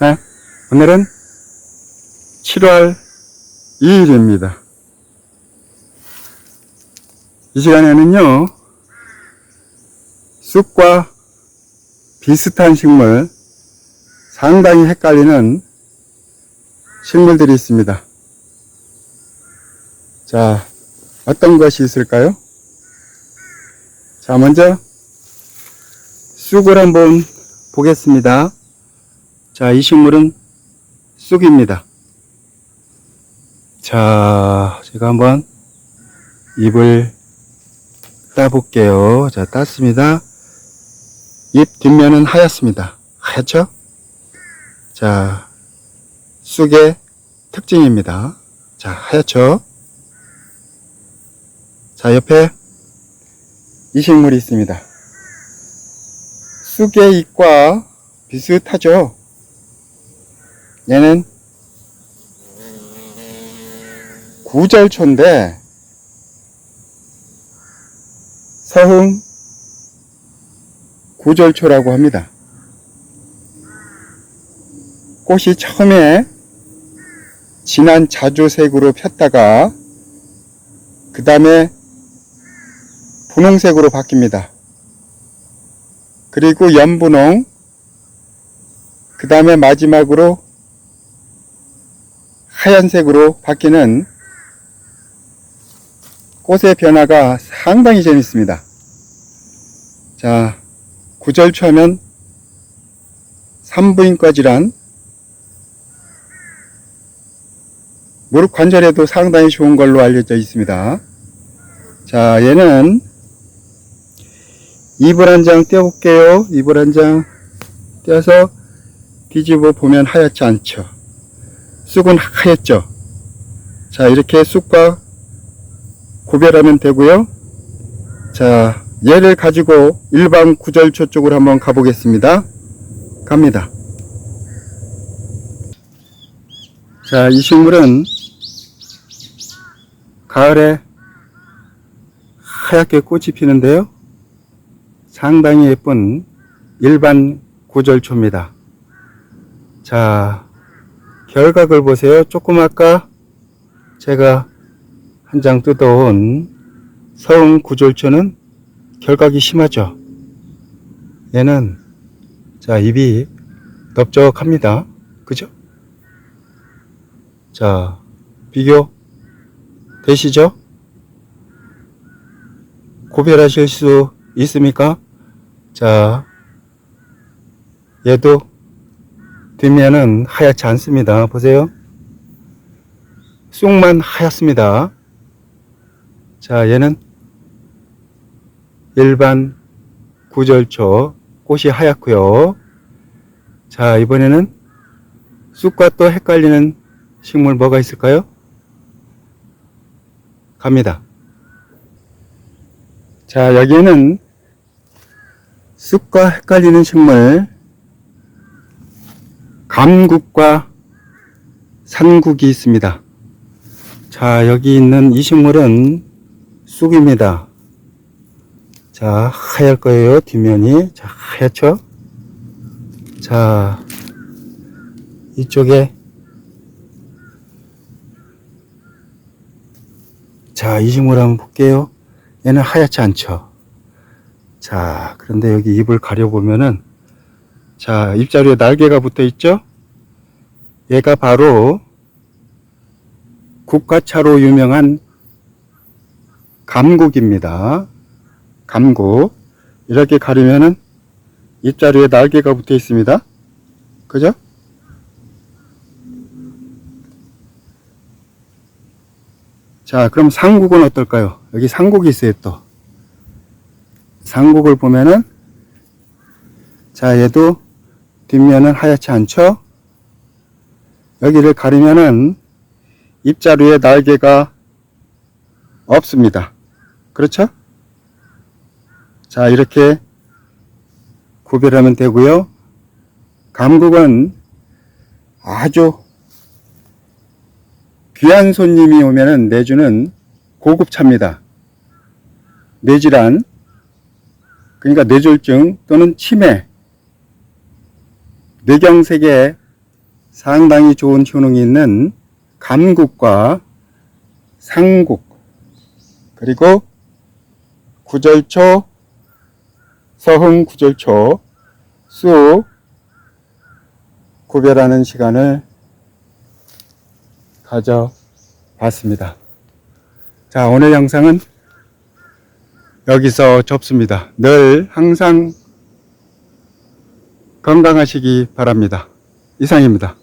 네? 오늘은 7월 2일입니다. 이 시간에는요, 쑥과 비슷한 식물, 상당히 헷갈리는 식물들이 있습니다. 자, 어떤 것이 있을까요? 자, 먼저 쑥을 한번 보겠습니다. 자, 이 식물은 쑥입니다. 자, 제가 한번 잎을 따볼게요. 자, 땄습니다. 잎 뒷면은 하얗습니다. 하얗죠? 자, 쑥의 특징입니다. 자, 하얗죠? 자, 옆에 이 식물이 있습니다. 쑥의 잎과 비슷하죠? 얘는 구절초인데 서흥 구절초라고 합니다. 꽃이 처음에 진한 자주색으로 폈다가 그 다음에 분홍색으로 바뀝니다. 그리고 연분홍 그 다음에 마지막으로 하얀색으로 바뀌는 꽃의 변화가 상당히 재밌습니다. 자, 구절초 하면 산부인과 질환 무릎 관절에도 상당히 좋은 걸로 알려져 있습니다. 자, 얘는 잎을 한장 떼어볼게요. 잎을 한장 떼어서 뒤집어 보면 하얗지 않죠. 쑥은 하얗죠. 자, 이렇게 쑥과 구별하면 되고요. 자, 얘를 가지고 일반 구절초 쪽으로 한번 가보겠습니다. 갑니다. 자, 이 식물은 가을에 하얗게 꽃이 피는데요. 상당히 예쁜 일반 구절초입니다. 자, 결각을 보세요. 조금 아까 제가 한 장 뜯어온 서운 구절초는 결각이 심하죠. 얘는 자 입이 넓적합니다. 그죠? 자 비교 되시죠? 구별하실 수 있습니까? 자 얘도 뒷면은 하얗지 않습니다. 보세요. 쑥만 하얗습니다. 자, 얘는 일반 구절초 꽃이 하얗고요. 자, 이번에는 쑥과 또 헷갈리는 식물 뭐가 있을까요? 갑니다. 자, 여기에는 쑥과 헷갈리는 식물 감국과 산국이 있습니다. 자, 여기 있는 이 식물은 쑥입니다. 자, 하얄 거예요. 뒷면이. 자, 하얗죠? 자, 이쪽에 자, 이 식물 한번 볼게요. 얘는 하얗지 않죠? 자, 그런데 여기 잎을 가려보면은 자, 잎자루에 날개가 붙어 있죠? 얘가 바로 국화차로 유명한 감국입니다. 감국. 이렇게 가리면은 잎자루에 날개가 붙어 있습니다. 그죠? 자, 그럼 상국은 어떨까요? 여기 상국이 있어요, 또. 상국을 보면은, 자, 얘도 뒷면은 하얗지 않죠? 여기를 가리면은, 잎자루에 날개가 없습니다. 그렇죠? 자, 이렇게 구별하면 되고요. 감국은 아주 귀한 손님이 오면은 내주는 고급차입니다. 뇌질환, 그러니까 뇌졸중 또는 치매, 뇌경색에 상당히 좋은 효능이 있는 감국과 상국 그리고 구절초 서흥 구절초 수 구별하는 시간을 가져봤습니다. 자, 오늘 영상은 여기서 접습니다. 늘 항상 건강하시기 바랍니다. 이상입니다.